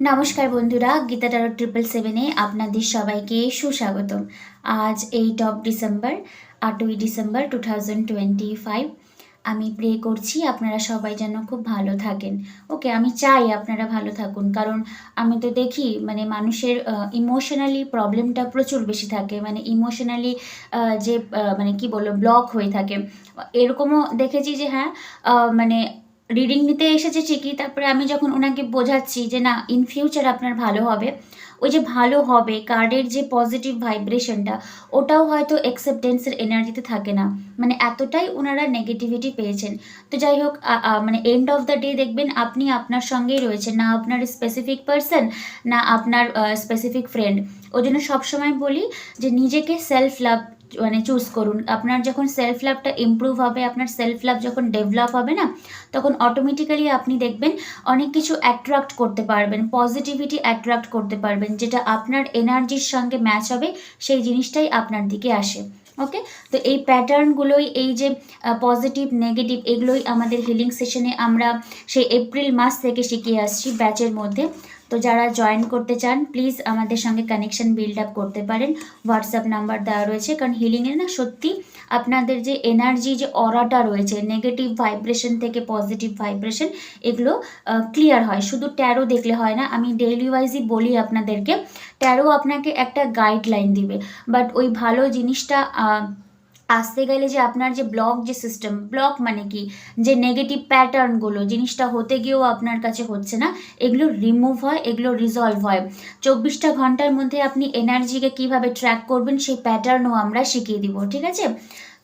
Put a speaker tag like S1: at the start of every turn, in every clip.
S1: নমস্কার বন্ধুরা, Gita Taro triple সেভেনে আপনাদের সবাইকে সুস্বাগতম। আজ এইট অফ ডিসেম্বর আটই December two thousand twenty five আমি প্রে করছি আপনারা সবাই যেন খুব ভালো থাকেন। ওকে আমি চাই আপনারা ভালো থাকুন, কারণ আমি তো দেখি মানে মানুষের ইমোশনালি প্রবলেমটা প্রচুর বেশি থাকে। মানে ইমোশনালি যে মানে কি বলব ব্লক হয়ে থাকে। এরকমও দেখেছি যে হ্যাঁ মানে রিডিং নিতে এসেছে ঠিকই, তারপরে আমি যখন ওনাকে বোঝাচ্ছি যে না ইন ফিউচার আপনার ভালো হবে, ওই যে ভালো হবে কার্ডের যে পজিটিভ ভাইব্রেশনটা ওটাও হয়তো অ্যাকসেপ্টেন্সের এনার্জিতে থাকে না। মানে এতটাই ওনারা নেগেটিভিটি পেয়েছেন। তো যাই হোক মানে এন্ড অফ দ্য ডে দেখবেন আপনি আপনার সঙ্গেই রয়েছেন, না আপনার স্পেসিফিক পার্সন না আপনার স্পেসিফিক ফ্রেন্ড ওই জন্য সবসময় বলি যে নিজেকে সেলফ লাভ মানে চুজ করুন। আপনার যখন সেলফ লাভটা ইমপ্রুভ হবে, আপনার সেলফ লাভ যখন ডেভেলপ হবে না, তখন অটোমেটিক্যালি আপনি দেখবেন অনেক কিছু অ্যাট্রাক্ট করতে পারবেন পজিটিভিটি অ্যাট্রাক্ট করতে পারবেন, যেটা আপনার এনার্জির সঙ্গে ম্যাচ হবে, সেই জিনিসটাই আপনার দিকে আসে। ওকে তো এই প্যাটার্নগুলোই এই যে পজিটিভ নেগেটিভ এগুলোই আমাদের হিলিং সেশনে আমরা সেই এপ্রিল মাস থেকে শিখিয়ে আসছি ব্যাচের মধ্যে। তো যারা জয়েন করতে চান প্লিজ আমাদের সঙ্গে কানেকশন বিল্ড আপ করতে পারেন। হোয়াটসঅ্যাপ নাম্বার দেওয়া রয়েছে, কারণ হিলিংয়ের না সত্যি আপনাদের যে এনার্জি যে অরাটা রয়েছে নেগেটিভ ভাইব্রেশন থেকে পজিটিভ ভাইব্রেশন এগুলো ক্লিয়ার হয়। শুধু ট্যারো দেখলে হয় না, আমি ডেইলি ওয়াইজই বলি আপনাদেরকে ট্যারো আপনাকে একটা গাইডলাইন দিবে। বাট ওই ভালো জিনিসটা আসতে গেলে যে আপনার যে ব্লক যে সিস্টেম ব্লক মানে কি? যে নেগেটিভ প্যাটার্নগুলো জিনিসটা হতে গিয়েও আপনার কাছে হচ্ছে না, এগুলো রিমুভ হয়, এগুলো রিজলভ হয়। চব্বিশটা ঘণ্টার মধ্যে আপনি এনার্জিকে কীভাবে ট্র্যাক করবেন, সেই প্যাটার্নও আমরা শিখিয়ে দিব, ঠিক আছে?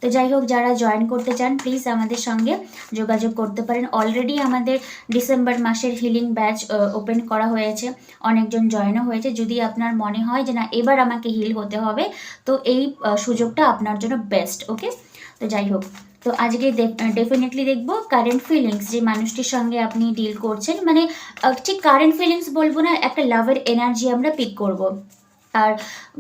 S1: তো যাই হোক, যারা জয়েন করতে চান প্লিজ আমাদের সঙ্গে যোগাযোগ করতে পারেন। অলরেডি আমাদের ডিসেম্বর মাসের হিলিং ব্যাচ ওপেন করা হয়েছে। অনেকজন জয়েনও হয়েছে। যদি আপনার মনে হয় যে না, এবার আমাকে হিল হতে হবে, তো এই সুযোগটা আপনার জন্য বেস্ট ওকে তো যাই হোক, তো আজকে ডেফিনেটলি দেখব কারেন্ট ফিলিংস যে মানুষটির সঙ্গে আপনি ডিল করছেন। মানে ঠিক কারেন্ট ফিলিংস বলব না, একটা লাভের এনার্জি আমরা পিক করব। আর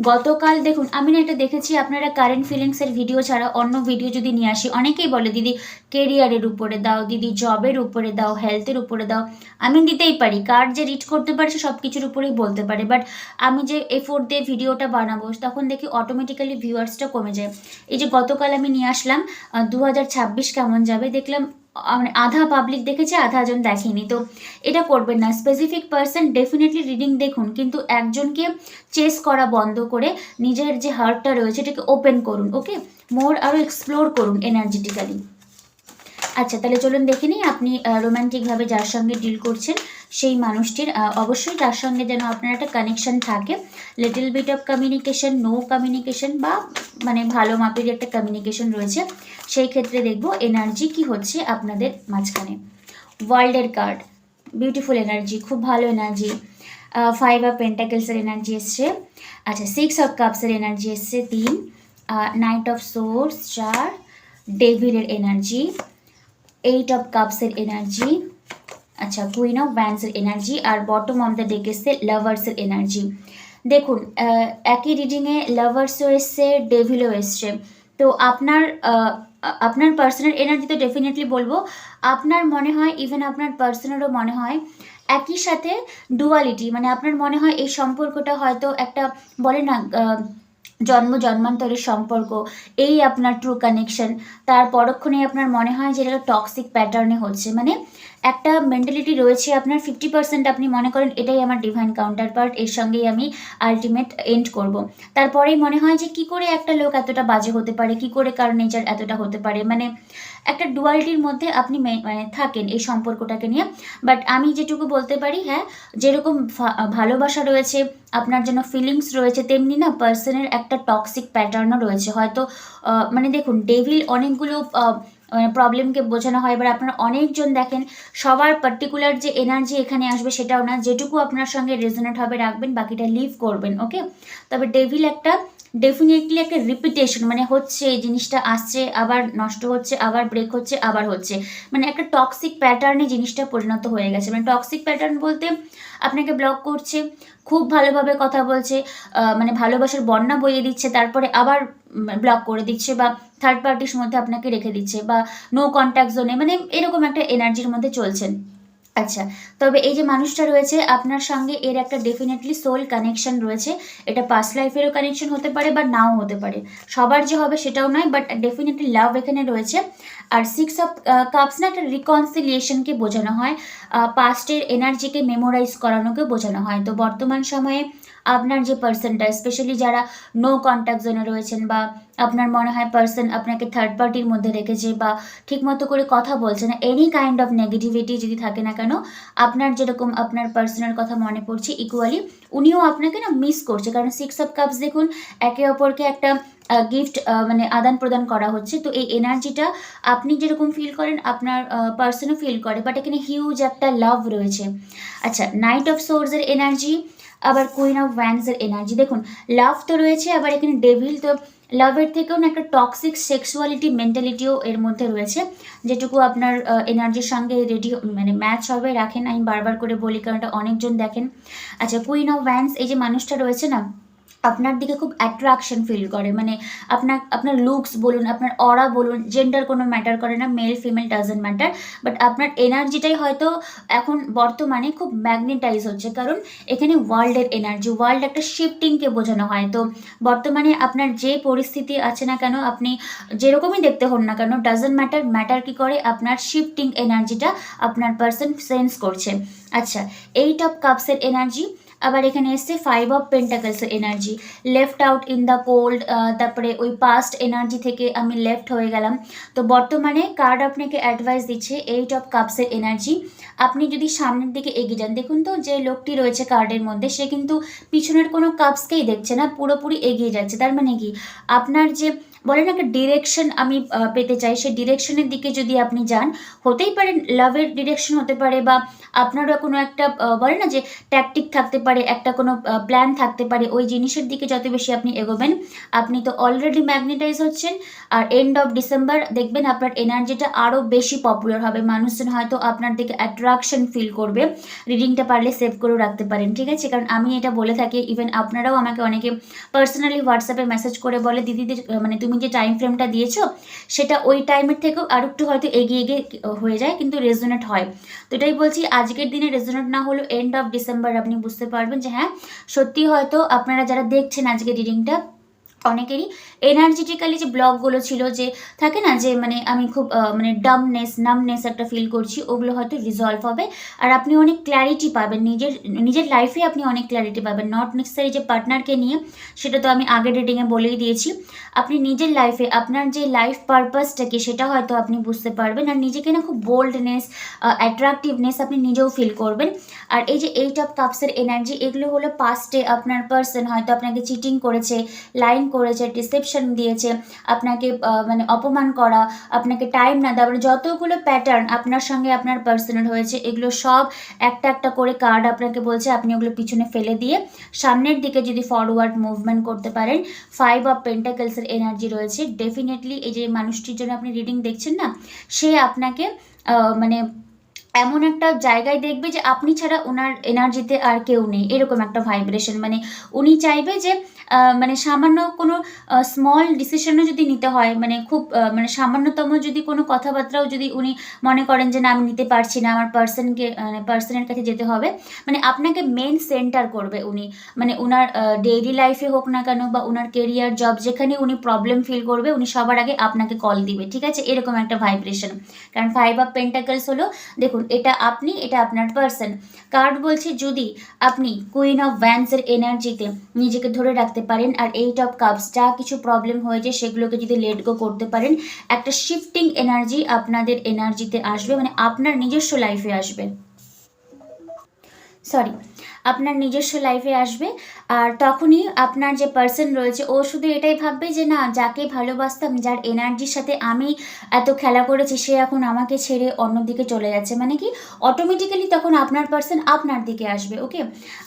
S1: গতকাল দেখুন, আমি না এটা দেখেছি, আপনারা কারেন্ট ফিলিংসের ভিডিও ছাড়া অন্য ভিডিও যদি নিয়ে আসি, অনেকেই বলে, দিদি কেরিয়ারের উপরে দাও, দিদি জবের উপরে দাও হেলথের উপরে দাও। আমি দিতেই পারি, কার যে রিড করতে পারে, সে সব কিছুর উপরেই বলতে পারে। বাট আমি যে এফোর্ট দিয়ে ভিডিওটা বানাবো, তখন দেখি অটোমেটিক্যালি ভিউয়ার্সটা কমে যায়। এই যে গতকাল আমি নিয়ে আসলাম দু হাজার ছাব্বিশ কেমন যাবে, দেখলাম মানে আধা পাবলিক দেখেছে, আধা জন দেখেনি। তো এটা করবেন না। স্পেসিফিক পার্সন ডেফিনেটলি রিডিং দেখুন, কিন্তু একজনকে চেস করা বন্ধ করে নিজের যে হার্টটা রয়েছে, এটাকে ওপেন করুন ওকে মোর আরও এক্সপ্লোর করুন এনার্জেটিক্যালি আচ্ছা তাহলে চলুন দেখে নিই আপনি রোম্যান্টিকভাবে যার সঙ্গে ডিল করছেন, সেই মানুষটির অবশ্যই তার সঙ্গে যেন আপনার একটা কানেকশন থাকে। Little bit of communication no communication বা মানে ভালো মাপের একটা কমিউনিকেশন রয়েছে, সেই ক্ষেত্রে দেখব এনার্জি কি হচ্ছে আপনাদের মাঝখানে। ওয়ার্ল্ডের কার্ড বিউটিফুল এনার্জি খুব ভালো এনার্জি ফাইভ অফ পেন্টাকেলসের এনার্জি এসছে। আচ্ছা সিক্স অফ কাপসের এনার্জি এসছে, তিন নাইট অফ সোর্স চার ডেভিলের এনার্জি এইট অফ কাপসের এনার্জি আচ্ছা কুইন অফ ব্যান্ডসের এনার্জি আর বটম অফ দ্য ডেক এসছে লাভার্সের এনার্জি দেখুন একই রিডিংয়ে লাভার্সও এসছে ডেভিলও এসছে। তো আপনার আপনার পার্সোনাল এনার্জি তো ডেফিনেটলি বলব, আপনার মনে হয় ইভেন আপনার পার্সোনালও মনে হয়, একই সাথে ডুয়ালিটি মানে আপনার মনে হয় এই সম্পর্কটা হয়তো একটা বলে না জন্ম, জন্মান্তরের সম্পর্ক, এই আপনার ট্রু কানেকশন তার পরক্ষণে আপনার মনে হয় যে এটা টক্সিক প্যাটার্নে হচ্ছে। মানে একটা মেন্টালিটি রয়েছে আপনার ফিফটি পার্সেন্ট আপনি মনে করেন এটাই আমার ডিভাইন কাউন্টার পার্ট এর সঙ্গেই আমি আলটিমেট এন্ড করব। তারপরেই মনে হয় যে কি করে একটা লোক এতটা বাজে হতে পারে, কি করে কার নেচার এতটা হতে পারে মানে একটা ডুয়ালিটির মধ্যে আপনি মানে থাকেন এই সম্পর্কটাকে নিয়ে। বাট আমি যেটুকু বলতে পারি হ্যাঁ যেরকম ভালোবাসা রয়েছে, আপনার জন্য ফিলিংস রয়েছে, তেমনি না পার্সনের একটা টক্সিক প্যাটার্নও রয়েছে। হয়তো মানে দেখুন ডেভিল অনেকগুলো মানে প্রবলেমকে বোঝানো হয়। এবার আপনারা অনেকজন দেখেন, সবার পার্টিকুলার যে এনার্জি এখানে আসবে সেটাও না। যেটুকু আপনার সঙ্গে রেজোনেট হবে, রাখবেন, বাকিটা লিভ করবেন ওকে তবে ডেভিল একটা ডেফিনেটলি একটা রিপিটেশন মানে হচ্ছে এই জিনিসটা আসছে, আবার নষ্ট হচ্ছে, আবার ব্রেক হচ্ছে, আবার হচ্ছে। মানে একটা টক্সিক প্যাটার্নে জিনিসটা পরিণত হয়ে গেছে। মানে টক্সিক প্যাটার্ন বলতে আপনাকে ব্লক করছে, খুব ভালোভাবে কথা বলছে মানে ভালোবাসার বন্যা বইয়ে দিচ্ছে, তারপরে আবার ব্লক করে দিচ্ছে বা থার্ড পার্টির মধ্যে আপনাকে রেখে দিচ্ছে বা নো কন্ট্যাক্ট জোনে মানে এরকম একটা এনার্জির মধ্যে চলছেন। আচ্ছা তবে এই যে মানুষটা রয়েছে, আপনার সঙ্গে এর একটা ডেফিনেটলি সোল কানেকশন রয়েছে। এটা পাস লাইফেরও কানেকশন হতে পারে বা নাও হতে পারে। সবার যে হবে সেটাও নয় বাট ডেফিনেটলি লাভ এখানে রয়েছে। আর সিক্স অফ কাপস না, একটা রিকনসিলিয়েশনকে বোঝানো হয়। পাস্টের এনার্জিকে মেমোরাইজ করানোকে বোঝানো হয়। তো বর্তমান সময়ে আপনার যে পার্সনটা স্পেশালি যারা নো কন্ট্যাক্ট জোনে রয়েছেন বা আপনার মনে হয় পার্সন আপনাকে থার্ড পার্টির মধ্যে রেখেছে বা ঠিকমতো করে কথা বলছে না এনি কাইন্ড অফ নেগেটিভিটি যদি থাকে না কেন, আপনার যেরকম আপনার পার্সনের কথা মনে পড়ছে ইকুয়ালি উনিও আপনাকে না মিস করছে। কারণ সিক্স অফ কাপস দেখুন, একে অপরকে একটা গিফট মানে আদান প্রদান করা হচ্ছে। তো এই এনার্জিটা আপনি যেরকম ফিল করেন, আপনার পার্সনও ফিল করে। বাট এখানে হিউজ একটা লাভ রয়েছে। আচ্ছা নাইট অফ সোর্সের এনার্জি আবার কুইন অফ ভ্যান্সের এনার্জি দেখুন লাভ তো রয়েছে, আবার এখানে ডেভিল তো লাভের থেকেও না একটা টক্সিক সেক্সুয়ালিটি মেন্টালিটিও এর মধ্যে রয়েছে, যেটুকু আপনার এনার্জির সঙ্গে রেডি মানে ম্যাচ হবে, রাখেন। আমি বারবার করে বলি, কারণ এটা অনেকজন দেখেন। আচ্ছা কুইন অফ ভ্যান্স এই যে মানুষটা রয়েছে না আপনার দিকে খুব অ্যাট্রাকশন ফিল করে। মানে আপনার আপনার লুকস বলুন, আপনার অরা বলুন জেন্ডার কোনো ম্যাটার করে না male female doesn't matter but আপনার এনার্জিটাই হয়তো এখন বর্তমানে খুব ম্যাগনেটাইজ হচ্ছে। কারণ এখানে ওয়ার্ল্ডের এনার্জি ওয়ার্ল্ড একটা শিফটিংকে বোঝানো হয়। তো বর্তমানে আপনার যে পরিস্থিতি আছে না কেন, আপনি যেরকমই দেখতে হন না কেন ডাজেন্ট ম্যাটার ম্যাটার কি করে, আপনার শিফটিং এনার্জিটা আপনার পার্সন সেন্স করছে। আচ্ছা এইট অফ কাপসের এনার্জি আবার এখানে এসছে five of pentacles energy left out in the cold তারপরে ওই পাস্ট এনার্জি থেকে আমি লেফট হয়ে গেলাম। তো বর্তমানে কার্ড আপনাকে অ্যাডভাইস দিচ্ছে এইট অফ কাপসের এনার্জি আপনি যদি সামনের দিকে এগিয়ে যান, দেখুন তো যে লোকটি রয়েছে কার্ডের মধ্যে, সে কিন্তু পিছনের কোনো কাপসকেই দেখছে না, পুরোপুরি এগিয়ে যাচ্ছে। তার মানে কি? আপনার যে বলেন একটা ডিরেকশন আমি পেতে চাই সেই ডিরেকশনের দিকে যদি আপনি যান, হতেই পারে লাভের ডিরেকশন হতে পারে বা আপনারও কোনো একটা বলে না যে ট্যাকটিক থাকতে পারে, একটা কোনো প্ল্যান থাকতে পারে, ওই জিনিসের দিকে যত বেশি আপনি এগোবেন, আপনি তো অলরেডি ম্যাগনেটাইজ হচ্ছেন। আর এন্ড অফ ডিসেম্বর দেখবেন আপনার এনার্জিটা আরও বেশি পপুলার হবে। মানুষজন হয়তো আপনার দিকে অ্যাট্রাকশন ফিল করবে। রিডিংটা পারলে সেভ করেও রাখতে পারেন, ঠিক আছে? কারণ আমি এটা বলে থাকি ইভেন আপনারাও আমাকে অনেকে পার্সোনালি হোয়াটসঅ্যাপে মেসেজ করে বলে দিদিদের মানে তুমি যে টাইম ফ্রেমটা দিয়েছ, সেটা ওই টাইমের থেকেও আর একটু হয়তো এগিয়ে এগিয়ে হয়ে যায়, কিন্তু রেজোনেট হয়। তো এটাই বলছি আজকের দিনে রেজোনেট না হলেও এন্ড অফ ডিসেম্বর আপনি বুঝতে পারবেন যে হ্যাঁ সত্যি হয়তো আপনারা যারা দেখছেন আজকে রিডিংটা অনেকেরই এনার্জেটিক্যালি যে ব্লকগুলো ছিল যে থাকে না যে মানে আমি খুব মানে ডামনেস নামনেস একটা ফিল করছি, ওগুলো হয়তো রিজলভ হবে। আর আপনি অনেক ক্ল্যারিটি পাবেন, নিজের নিজের লাইফে আপনি অনেক ক্ল্যারিটি পাবেন। নট নেসেসারি যে পার্টনারকে নিয়ে, সেটা তো আমি আগের রিডিংয়ে বলেই দিয়েছি। আপনি নিজের লাইফে আপনার যে লাইফ পারপাসটা কি সেটা হয়তো আপনি বুঝতে পারবেন। আর নিজেকে না খুব বোল্ডনেস অ্যাট্রাকটিভনেস আপনি নিজেও ফিল করবেন। আর এই যে এইট অফ কাপসের এনার্জি এগুলো হলো পাস্টে আপনার পার্সন হয়তো আপনাকে চিটিং করেছে লাইন করেছে ডিসেপশন দিয়েছে, আপনাকে মানে অপমান করা, আপনাকে টাইম না দেওয়া মানে যতগুলো প্যাটার্ন আপনার সঙ্গে আপনার পার্সোনাল হয়েছে, এগুলো সব একটা একটা করে কার্ড আপনাকে বলছে, আপনি ওগুলো পিছনে ফেলে দিয়ে সামনের দিকে যদি ফরওয়ার্ড মুভমেন্ট করতে পারেন ফাইভ অফ পেন্টাকেলসের এনার্জি রয়েছে। ডেফিনেটলি এই যে মানুষটির জন্য আপনি রিডিং দেখছেন না, সে আপনাকে মানে এমন একটা জায়গায় দেখবে যে আপনি ছাড়া ওনার এনার্জিতে আর কেউ নেই, এরকম একটা ভাইব্রেশন মানে উনি চাইবে যে মানে সামান্য কোনো স্মল ডিসিশনও যদি নিতে হয় মানে খুব মানে সামান্যতম যদি কোনো কথাবার্তাও যদি উনি মনে করেন যে না, আমি নিতে পারছি না, আমার পার্সনকে পার্সনের কাছে যেতে হবে মানে আপনাকে মেন সেন্টার করবে উনি। মানে ওনার ডেইলি লাইফে হোক না কেন বা ওনার কেরিয়ার জব যেখানে উনি প্রবলেম ফিল করবে, উনি সবার আগে আপনাকে কল দিবে, ঠিক আছে? এরকম একটা ভাইব্রেশন কারণ ফাইভ অফ পেন্টাকলস হলো, দেখুন এটা আপনি, এটা আপনার পার্সন কার্ড বলছে যদি আপনি কুইন অফ ভ্যান্সের এনার্জিতে নিজেকে ধরে রাখতে পারেন আর এইট অফ কাপস যা কিছু প্রবলেম হয়েছে সেগুলোকে যদি লেট গো করতে পারেন, একটা শিফটিং এনার্জি আপনাদের এনার্জিতে আসবে মানে আপনার নিজস্ব লাইফে আসবে। সরি আপনার নিজস্ব লাইফে আসবে। আর তখনই আপনার যে পার্সন রয়েছে, ও শুধু এটাই ভাববে যে, না, যাকে ভালোবাসতাম, যার এনার্জির সাথে আমি এত খেলা করেছি, সে এখন আমাকে ছেড়ে অন্যদিকে চলে যাচ্ছে। মানে কি? অটোমেটিক্যালি তখন আপনার পার্সন আপনার দিকে আসবে ওকে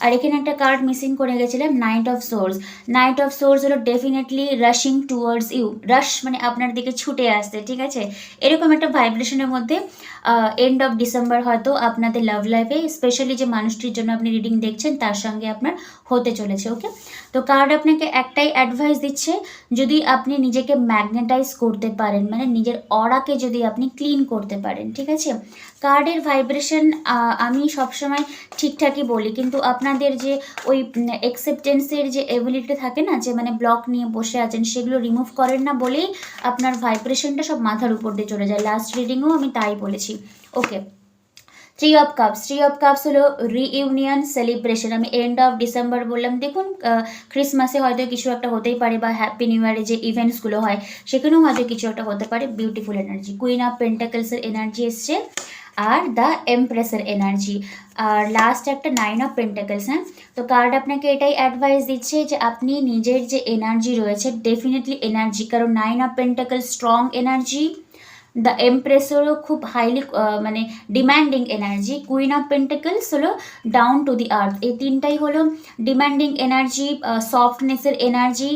S1: আর এখানে একটা কার্ড মিসিং করে গেছিলাম knight of swords knight of swords হলো definitely rushing towards you rush মানে আপনার দিকে ছুটে আসতে, ঠিক আছে? এরকম একটা ভাইব্রেশনের মধ্যে এন্ড অফ ডিসেম্বর হয়তো আপনাদের লাভ লাইফে স্পেশালি যে মানুষটির জন্য আপনি রিডিং দেখছেন, তার সঙ্গে আপনার হতে চলেছে ওকে তো কার্ড আপনাকে একটাই অ্যাডভাইস দিচ্ছে, যদি আপনি নিজেকে ম্যাগনেটাইজ করতে পারেন মানে নিজের অরাকে যদি আপনি ক্লিন করতে পারেন, ঠিক আছে? কার্ডের ভাইব্রেশন আমি সবসময় ঠিকঠাকই বলি, কিন্তু আপনাদের যে ওই অ্যাকসেপ্টেন্সের যে এবিলিটি থাকে না, যে মানে ব্লক নিয়ে বসে আছেন, সেগুলো রিমুভ করেন না বলেই আপনার ভাইব্রেশনটা সব মাথার উপর দিয়ে চলে যায়। লাস্ট রিডিংও আমি তাই বলেছি okay three of cups three of cups হলো রিইউনিয়ন সেলিব্রেশন আমি এন্ড অফ ডিসেম্বর বললাম। দেখুন ক্রিসমাসে হয়তো কিছু একটা হতেই পারে বা হ্যাপি নিউ ইয়ারে যে ইভেন্টসগুলো হয়, সেখানেও হয়তো কিছু একটা হতে পারে। বিউটিফুল এনার্জি কুইন অফ পেন্টাকেলসের এনার্জি এসছে। আর দ্য এমপ্রেসের এনার্জি আর লাস্ট একটা নাইন অফ পেন্টাকেলস হ্যাঁ? তো কার্ড আপনাকে এটাই অ্যাডভাইস দিচ্ছে যে আপনি নিজের যে এনার্জি রয়েছে ডেফিনেটলি এনার্জি কারণ nine of pentacle strong energy the এমপ্রেসেরও খুব হাইলি মানে demanding energy queen of pentacles হলো ডাউন টু দি আর্থ এই তিনটাই হলো ডিম্যান্ডিং এনার্জি সফটনেসের এনার্জি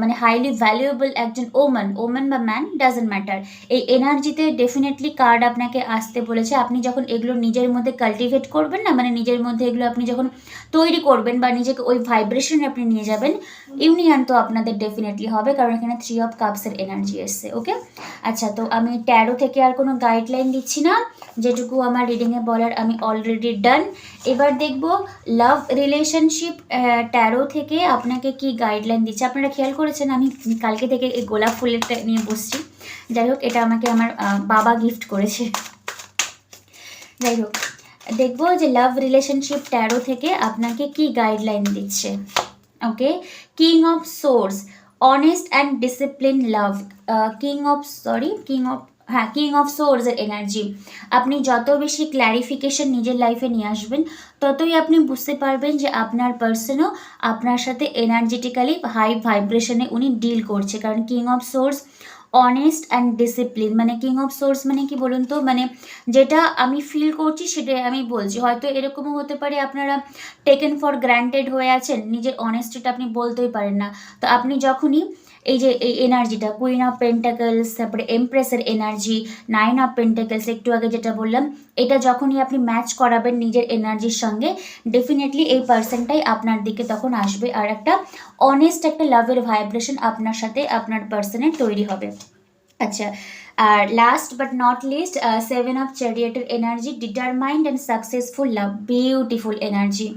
S1: মানে হাইলি ভ্যালুয়েবল একজন ওমান ওমেন বা ম্যান ডাজেন্ট ম্যাটার এই এনার্জিতে ডেফিনেটলি কার্ড আপনাকে আসতে বলেছে। আপনি যখন এগুলো নিজের মধ্যে কাল্টিভেট করবেন না মানে নিজের মধ্যে এগুলো আপনি যখন তৈরি করবেন বা নিজেকে ওই ভাইব্রেশনে আপনি নিয়ে যাবেন ইউনিয়ন তো আপনাদের ডেফিনেটলি হবে, কারণ এখানে থ্রি অফ কাপসের এনার্জি এসছে ওকে আচ্ছা তো আমি ট্যারো থেকে আর কোনো গাইডলাইন দিচ্ছি না, যেটুকু আমার রিডিংয়ে বলার আমি অলরেডি ডান এবার দেখব লাভ রিলেশনশিপ ট্যারো থেকে আপনাকে কি গাইডলাইন দিচ্ছে। আপনারা খেয়াল করেছেন, আমি কালকে থেকে এই গোলাপ ফুলেরটা নিয়ে বসছি। যাই হোক, এটা আমাকে আমার বাবা গিফট করেছে। যাই হোক, দেখব যে লাভ রিলেশনশিপ ট্যারো থেকে আপনাকে কি গাইডলাইন দিচ্ছে। Okay king of swords honest and discipline love king of sorry king of হ্যাঁ কিং অফ সোর্সের এনার্জি আপনি যত বেশি ক্ল্যারিফিকেশন নিজের লাইফে নিয়ে আসবেন, ততই আপনি বুঝতে পারবেন যে আপনার পার্সনও আপনার সাথে এনার্জেটিক্যালি হাই ভাইব্রেশনে উনি ডিল করছে। কারণ king of swords honest and discipline মানে কিং অফ সোর্স মানে কি বলুন তো? মানে যেটা আমি ফিল করছি সেটাই আমি বলছি। হয়তো এরকমও হতে পারে আপনারা টেকেন ফর গ্র্যান্টেড হয়ে আছেন, নিজের অনেস্টিটা আপনি বলতেই পারেন না। তো আপনি যখনই এই যে এই এনার্জিটা কুইন অফ পেন্টাকেলস তারপরে এমপ্রেসের এনার্জি নাইন অফ পেন্টাকেলস একটু আগে যেটা বললাম, এটা যখনই আপনি ম্যাচ করাবেন নিজের এনার্জির সঙ্গে ডেফিনেটলি এই পার্সনটাই আপনার দিকে তখন আসবে আর একটা অনেস্ট একটা লাভের ভাইব্রেশন আপনার সাথে আপনার পার্সনের তৈরি হবে। আচ্ছা আর last but not least seven of চ্যারিয়েটের energy determined and successful love beautiful energy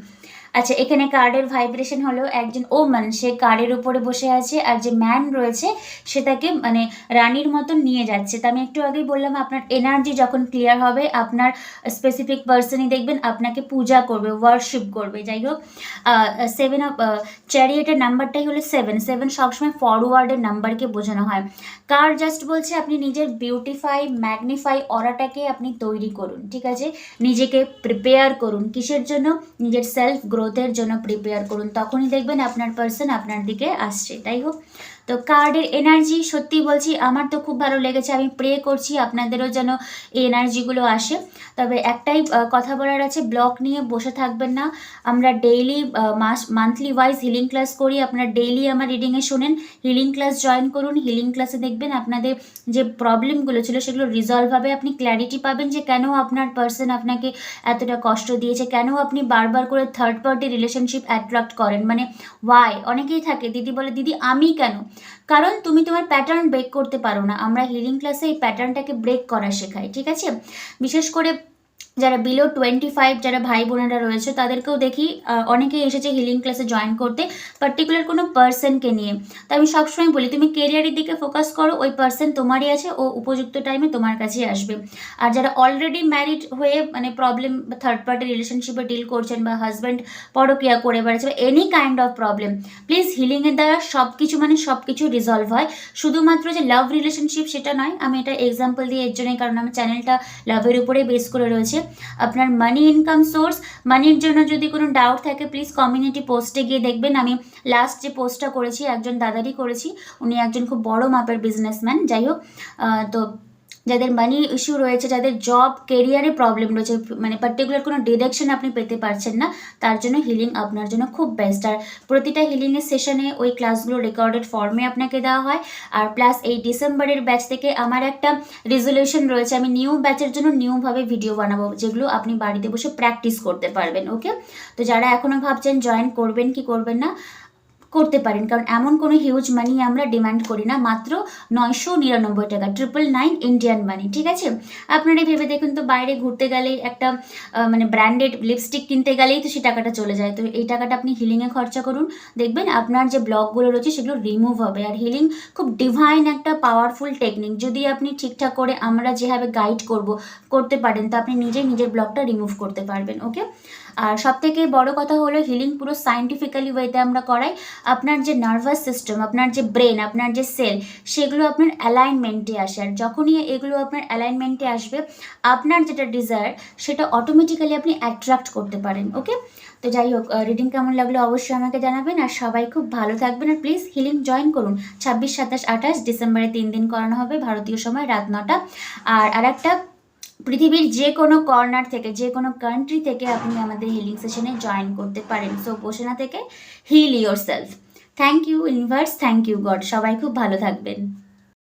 S1: আচ্ছা এখানে কার্ডের ভাইব্রেশন হলো একজন ওমান সে কার্ডের উপরে বসে আছে আর যে ম্যান রয়েছে সে তাকে মানে রানীর মতন নিয়ে যাচ্ছে। তো আমি একটু আগেই বললাম, আপনার এনার্জি যখন ক্লিয়ার হবে, আপনার স্পেসিফিক পার্সনই দেখবেন আপনাকে পূজা করবে ওয়ার্শিপ করবে। যাই হোক সেভেন অফ চ্যারিয়েটের নাম্বারটাই হলো সেভেন সেভেন সবসময় ফরওয়ার্ডের নাম্বারকে বোঝানো হয়। কার জাস্ট বলছে, আপনি নিজের বিউটিফাই ম্যাগনিফাই অরাটাকে আপনি তৈরি করুন, ঠিক আছে? নিজেকে প্রিপেয়ার করুন। কিসের জন্য? নিজের সেলফ গ্রোথের জন্য প্রিপেয়ার করুন। তখনই দেখবেন আপনার পার্সন আপনার দিকে আসছে। তাই হোক তো কার্ডের এনার্জি সত্যি বলছি, আমার তো খুব ভালো লেগেছে। আমি প্রে করছি আপনাদেরও যেন এই এনার্জিগুলো আসে। তবে একটাই কথা বলার আছে ব্লক নিয়ে বসে থাকবেন না। আমরা ডেইলি মাস মান্থলি ওয়াইজ হিলিং ক্লাস করি। আপনারা ডেইলি আমার রিডিংয়ে শোনেন হিলিং ক্লাস জয়েন করুন হিলিং ক্লাসে দেখবেন আপনাদের যে প্রবলেমগুলো ছিল, সেগুলো রিজলভ হবে। আপনি ক্ল্যারিটি পাবেন যে কেন আপনার পার্সন আপনাকে এতটা কষ্ট দিয়েছে, কেন আপনি বারবার করে থার্ড পার্টি রিলেশনশিপ অ্যাট্রাক্ট করেন। মানে ওয়াই অনেকেই থাকে, দিদি বলে, দিদি, আমি কেন? কারণ তুমি তোমার প্যাটার্ন ব্রেক করতে পারো না। আমরা হিলিং ক্লাসে এই প্যাটার্নটাকে ব্রেক করা শেখাই, ঠিক আছে? বিশেষ করে যারা বিলো টোয়েন্টি ফাইভ যারা ভাই বোনেরা রয়েছে, তাদেরকেও দেখি অনেকেই এসেছে হিলিং ক্লাসে জয়েন করতে পার্টিকুলার কোনো পার্সনকে নিয়ে। তো আমি সবসময় বলি, তুমি কেরিয়ারের দিকে ফোকাস করো, ওই পার্সন তোমারই আছে, ও উপযুক্ত টাইমে তোমার কাছেই আসবে। আর যারা অলরেডি ম্যারিড হয়ে মানে প্রবলেম থার্ড পার্টি রিলেশনশিপে ডিল করছেন বা হাজব্যান্ড পরকিয়া করে বেড়াচ্ছে বা any kind of problem please হিলিংয়ের দ্বারা সব কিছু মানে সব কিছু রিজলভ হয়। শুধুমাত্র যে লাভ রিলেশনশিপ সেটা নয়, আমি এটা এক্সাম্পল দিয়ে এর জন্যই, কারণ আমার চ্যানেলটা লাভের উপরে বেস করে রয়েছে। আপনার মানি ইনকাম সোর্স মানির জন্য যদি কোনো ডাউট থাকে প্লিজ কমিউনিটি পোস্টে গিয়ে দেখবেন। আমি লাস্ট যে পোস্টটা করেছি, একজন দাদারই করেছি। উনি একজন খুব বড় মাপের বিজনেসম্যান যাই হোক তো যাদের মানি ইস্যু রয়েছে, যাদের জব কেরিয়ারে প্রবলেম রয়েছে মানে পার্টিকুলার কোনো ডিরেকশন আপনি পেতে পারছেন না, তার জন্য হিলিং আপনার জন্য খুব বেস্ট আর প্রতিটা হিলিংয়ের সেশনে ওই ক্লাসগুলো রেকর্ডেড ফর্মে আপনাকে দেওয়া হয়। আর প্লাস এই ডিসেম্বরের ব্যাচ থেকে আমার একটা রেজলিউশন রয়েছে, আমি নিউ ব্যাচের জন্য নিউভাবে ভিডিও বানাবো, যেগুলো আপনি বাড়িতে বসে প্র্যাকটিস করতে পারবেন ওকে তো যারা এখনও ভাবছেন জয়েন করবেন কি করবেন না করতে পারেন। কারণ এমন কোনো হিউজ মানি আমরা ডিমান্ড করি না, মাত্র নয়শো নিরানব্বই টাকা ট্রিপল নাইন ইন্ডিয়ান মানি ঠিক আছে? আপনারা ভেবে দেখুন তো, বাইরে ঘুরতে গেলেই একটা মানে ব্র্যান্ডেড লিপস্টিক কিনতে গেলেই তো সেই টাকাটা চলে যায়। তো এই টাকাটা আপনি হিলিংয়ে খরচা করুন। দেখবেন আপনার যে ব্লকগুলো রয়েছে সেগুলো রিমুভ হবে। আর হিলিং খুব ডিভাইন একটা পাওয়ারফুল টেকনিক যদি আপনি ঠিকঠাক করে আমরা যেভাবে গাইড করব, করতে পারেন, তো আপনি নিজেই নিজের ব্লকটা রিমুভ করতে পারবেন ওকে আর সব থেকে বড় কথা হলো হিলিং পুরো সাইন্টিফিক্যালি ওয়েতে আমরা করাই। আপনার যে নার্ভাস সিস্টেম আপনার যে ব্রেন আপনার যে সেল সেগুলো আপনার অ্যালাইনমেন্টে আসে। আর যখনই এগুলো আপনার অ্যালাইনমেন্টে আসবে, আপনার যেটা ডিজায়ার সেটা অটোমেটিক্যালি আপনি অ্যাট্রাক্ট করতে পারেন ওকে তো যাই হোক রিডিং কেমন লাগল অবশ্যই আমাকে জানাবেন। আর সবাই খুব ভালো থাকবেন আর প্লিজ হিলিং জয়েন করুন। ছাব্বিশ, সাতাশ, আঠাশ, ডিসেম্বরে তিন দিন করানো হবে ভারতীয় সময় রাত নটা। আর আরেকটা পৃথিবীর যে কোনো কর্নার থেকে, যে কোনো কান্ট্রি থেকে আপনি আমাদের হিলিং সেশনে জয়েন করতে পারেন। সো বসে না থেকে heal yourself thank you universe thank you god সবাই খুব ভালো থাকবেন।